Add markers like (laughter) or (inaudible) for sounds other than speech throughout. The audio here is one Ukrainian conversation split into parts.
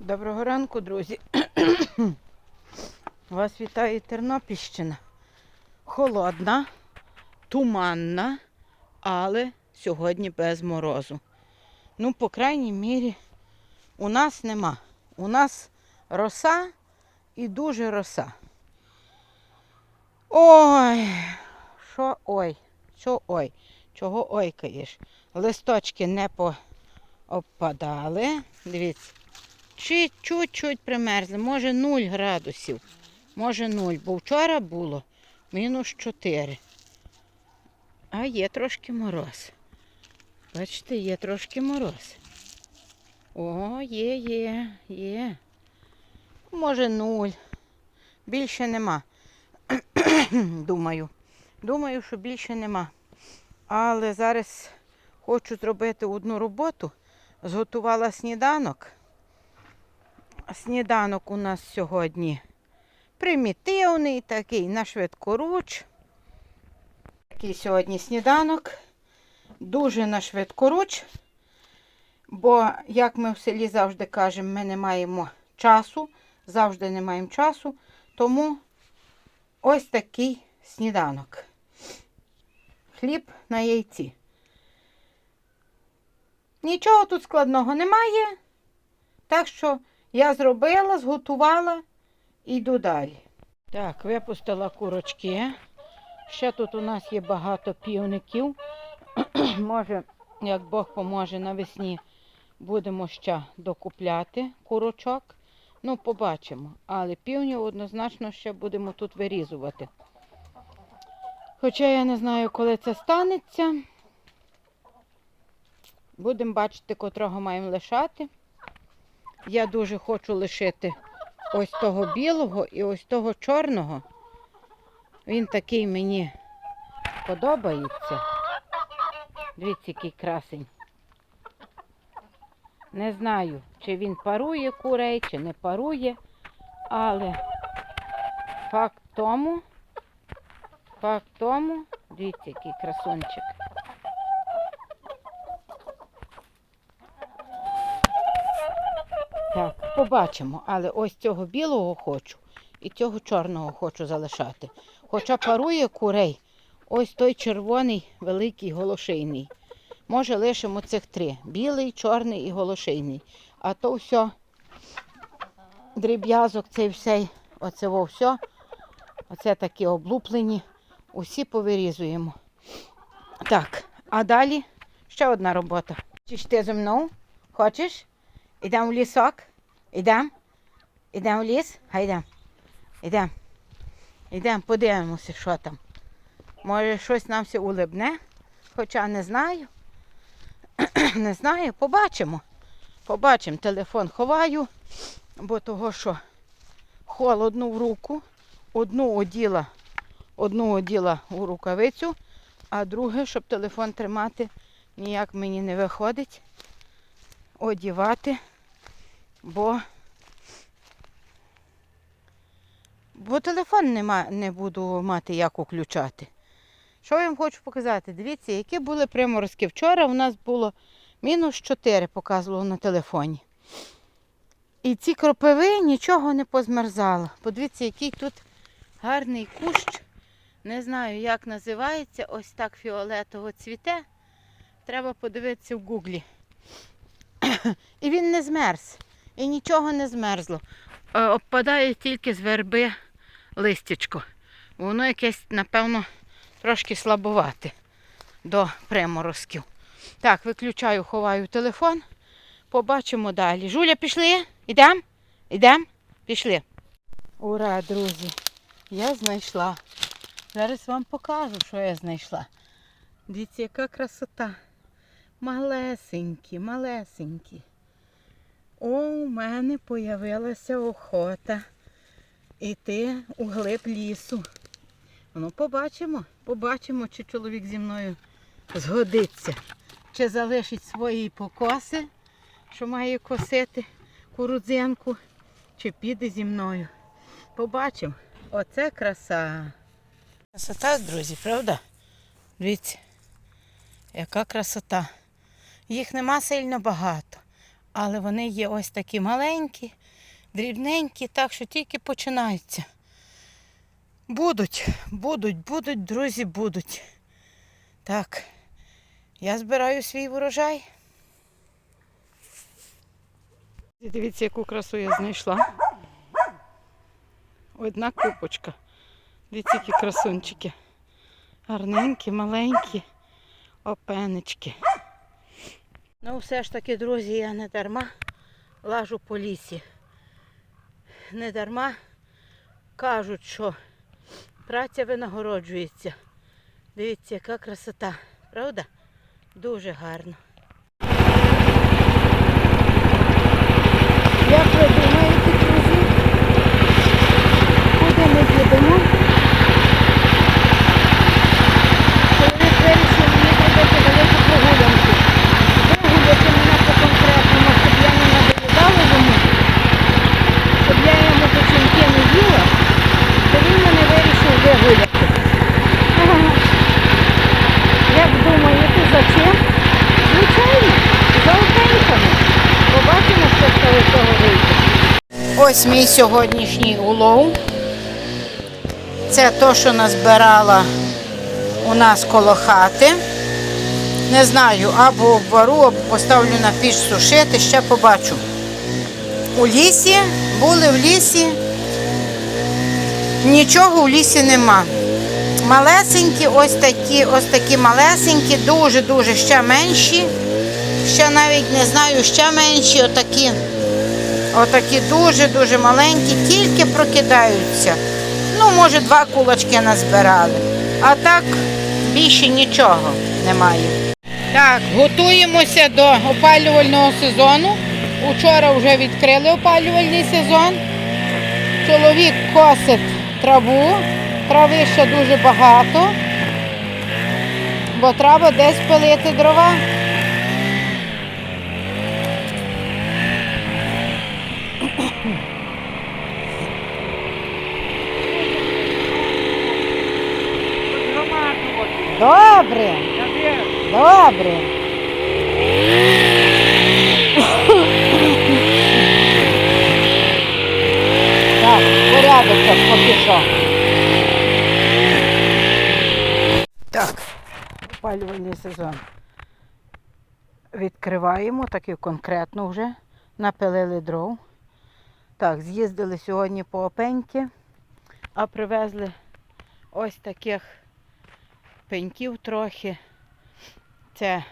Доброго ранку, друзі. (coughs) Вас вітає Тернопільщина. Холодна, туманна, але сьогодні без морозу. Ну, по крайній мірі, у нас нема. У нас роса і дуже роса. Ой, що ой, що ой, чого ойкаєш? Листочки не поопадали. Дивіться. Чи чуть-чуть примерзли, може 0 градусів, може 0, бо вчора було мінус 4. А є трошки мороз. Бачите, є трошки мороз. О, є, є, є. Може 0. Більше нема. (coughs) Думаю. Думаю, що більше нема. Але зараз хочу зробити одну роботу. Зготувала сніданок. Сніданок у нас сьогодні примітивний, такий на швидкоруч. Такий сьогодні сніданок. Дуже на швидкоруч. Бо, як ми в селі завжди кажемо, ми не маємо часу, завжди не маємо часу. Тому ось такий сніданок. Хліб на яйці. Нічого тут складного немає. Так що я зробила, зготувала і йду далі. Так, випустила курочки. Ще тут у нас є багато півників. (clears throat) Може, як Бог поможе, навесні будемо ще докупляти курочок. Ну, побачимо. Але півнів однозначно ще будемо тут вирізувати. Хоча я не знаю, коли це станеться. Будемо бачити, котрого маємо лишати. Я дуже хочу лишити ось того білого і ось того чорного. Він такий мені подобається. Дивіться, який красень. Не знаю, чи він парує курей, чи не парує, але факт тому, факт тому, дивіться, який красунчик. Так, побачимо, але ось цього білого хочу і цього чорного хочу залишати. Хоча парує курей, ось той червоний, великий голошийний. Може, лишимо цих три: білий, чорний і голошийний. А то все, дріб'язок, цей все, оце во все, оце такі облуплені, усі повирізуємо. Так, а далі ще одна робота. Чи ти зі мною? Хочеш? Ідемо в лісок? Ідемо? Ідемо в ліс? Гайдемо. Ідемо. Ідемо, подивимося, що там. Може, щось нам все улибне, хоча не знаю. (clears throat) не знаю, побачимо. Побачимо. Телефон ховаю, бо того, що холодно в руку, одну оділа, одну оділа у рукавицю, а друге, щоб телефон тримати, ніяк мені не виходить одівати, бо, бо телефон нема, не буду мати як включати. Що я вам хочу показати? Дивіться, які були приморозки. Вчора у нас було мінус 4, показувало на телефоні. І ці кропиви нічого не позмерзало. Подивіться, який тут гарний кущ. Не знаю, як називається. Ось так фіолетово цвіте. Треба подивитися в гуглі. (coughs) І він не змерз. І нічого не змерзло. Е, Обпадає тільки з верби листячко. Воно якесь, напевно, трошки слабовате до приморозків. Так, виключаю, ховаю телефон. Побачимо далі. Жуля, пішли? Ідемо? Ідемо? Пішли. Ура, друзі! Я знайшла. Зараз вам покажу, що я знайшла. Дивіться, яка красота. Малесенькі, малесенькі. У мене появилася охота іти у глиб лісу. Ну, побачимо, побачимо, чи чоловік зі мною згодиться, чи залишить свої покоси, що має косити курудзинку, чи піде зі мною. Побачимо. Оце краса. Красота, друзі, правда? Дивіться, яка красота. Їх нема сильно багато, Але вони є ось такі маленькі, дрібненькі, так що тільки починаються. Будуть, будуть, будуть, друзі, будуть. Так, я збираю свій урожай. Дивіться, яку красу я знайшла. Одна купочка. Дивіться, які красунчики. Гарненькі, маленькі опенечки. Ну, все ж таки, друзі, я не дарма лажу по лісі. Не дарма кажуть, що праця винагороджується. Дивіться, яка красота, правда? Дуже гарно. Як ви думаєте, друзі? Куди ми їдемо? Чоловік вирішив мені зробити велику прогулянку. Вигуляти мене по-конкретному, щоб я не надоїдала йому, щоб я йому печінки не їла, то він мене вирішив вигуляти. Ага. Як думаєте, за чим? Звичайно, за опеньками. Ось мій сьогоднішній улов. Це то, що назбирала у нас коло хати. Не знаю, або обвару, або поставлю на піч сушити, ще побачу. У лісі, були в лісі, нічого в лісі нема. Малесенькі, ось такі, ось такі малесенькі, дуже-дуже ще менші. Ще навіть не знаю, ще менші, отакі. Отакі дуже-дуже маленькі, тільки прокидаються. Ну, може, два кулачки назбирали. А так більше нічого немає. Так, готуємося до опалювального сезону. Учора вже відкрили опалювальний сезон. Чоловік косить траву, трави ще дуже багато, бо треба десь пилити дрова. Добре, добре. Так, порядок порядочок попішов. Так, опалювальний сезон. Відкриваємо, так і конкретно вже. Напилили дров. Так, з'їздили сьогодні по опеньки, а привезли ось таких пеньків трохи. Це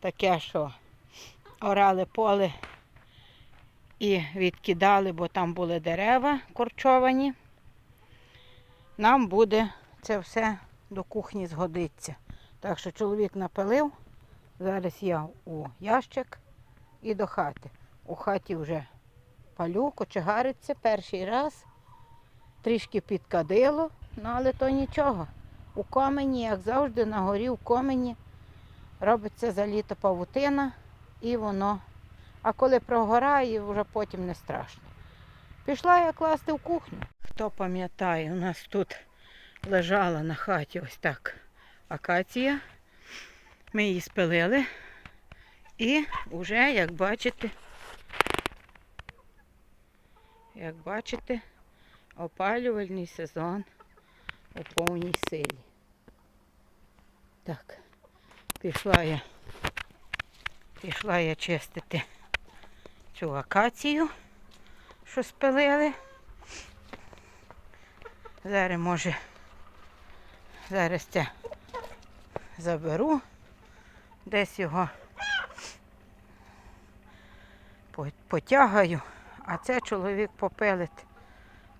таке, що орали поле і відкидали, бо там були дерева корчовані. Нам буде це все до кухні згодиться. Так що чоловік напилив. Зараз я у ящик і до хати. У хаті вже палю, кочегариться перший раз. Трішки підкадило, ну але то нічого. У комені, як завжди, на горі у комені робиться за літо павутина і воно. А коли прогорає, вже потім не страшно. Пішла я класти в кухню. Хто пам'ятає, у нас тут лежала на хаті ось так акація. Ми її спилили. І вже, як бачите, як бачите, опалювальний сезон у повній силі. Так, пішла я, пішла я чистити цю акацію, що спилили. Зараз може, зараз це заберу, десь його потягаю, а це чоловік попелить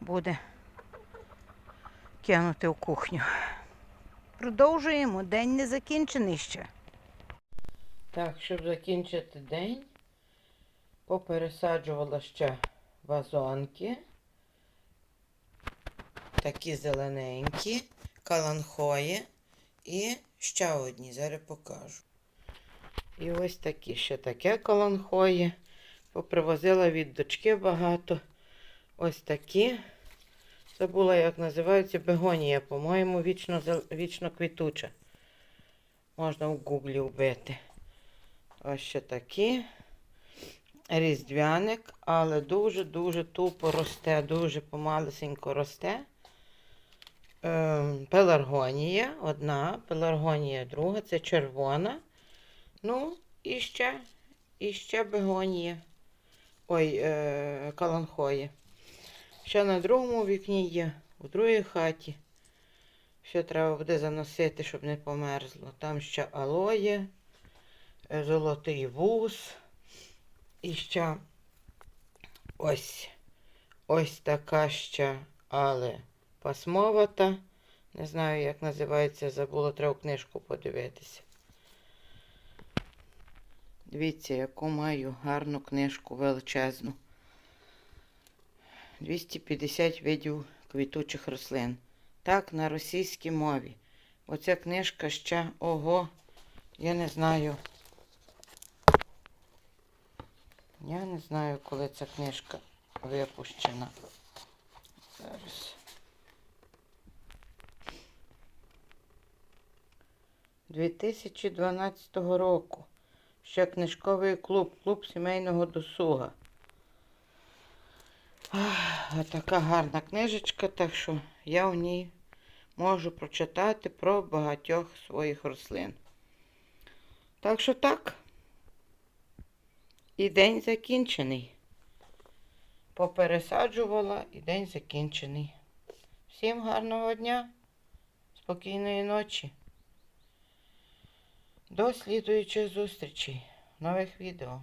буде кинути в кухню. Продовжуємо, день не закінчений ще. Так, щоб закінчити день, попересаджувала ще вазонки. Такі зелененькі, каланхої і ще одні, зараз покажу. І ось такі ще таке каланхої. Попривозила від дочки багато. Ось такі. Забула, як називаються бегонія, по-моєму, вічно, вічно квітуча. Можна в гуглі вбити. Ось ще такі. різдвяник, але дуже-дуже тупо росте, дуже помалесенько росте. Ем, пеларгонія одна, пеларгонія друга, це червона. Ну, і ще, і ще бегонія. Ой, е, каланхоє. Ще на другому вікні є, у другій хаті. Ще треба буде заносити, щоб не померзло. Там ще алоє, е, золотий вуз. І ще ось ось така ще, але пасмовата. Не знаю, як називається, забула, треба книжку подивитися. Дивіться, яку маю гарну книжку величезну. 250 видів квітучих рослин. Так, на російській мові. Оця книжка ще ого, я не знаю. Я не знаю, коли ця книжка випущена. Зараз. – 2012 року. Ще книжковий клуб, клуб сімейного досуга. Ах, Така гарна книжечка, так що я в ній можу прочитати про багатьох своїх рослин. Так що так. І день закінчений. Попересаджувала і день закінчений. Всім гарного дня, спокійної ночі. До слідуючих зустрічей нових відео.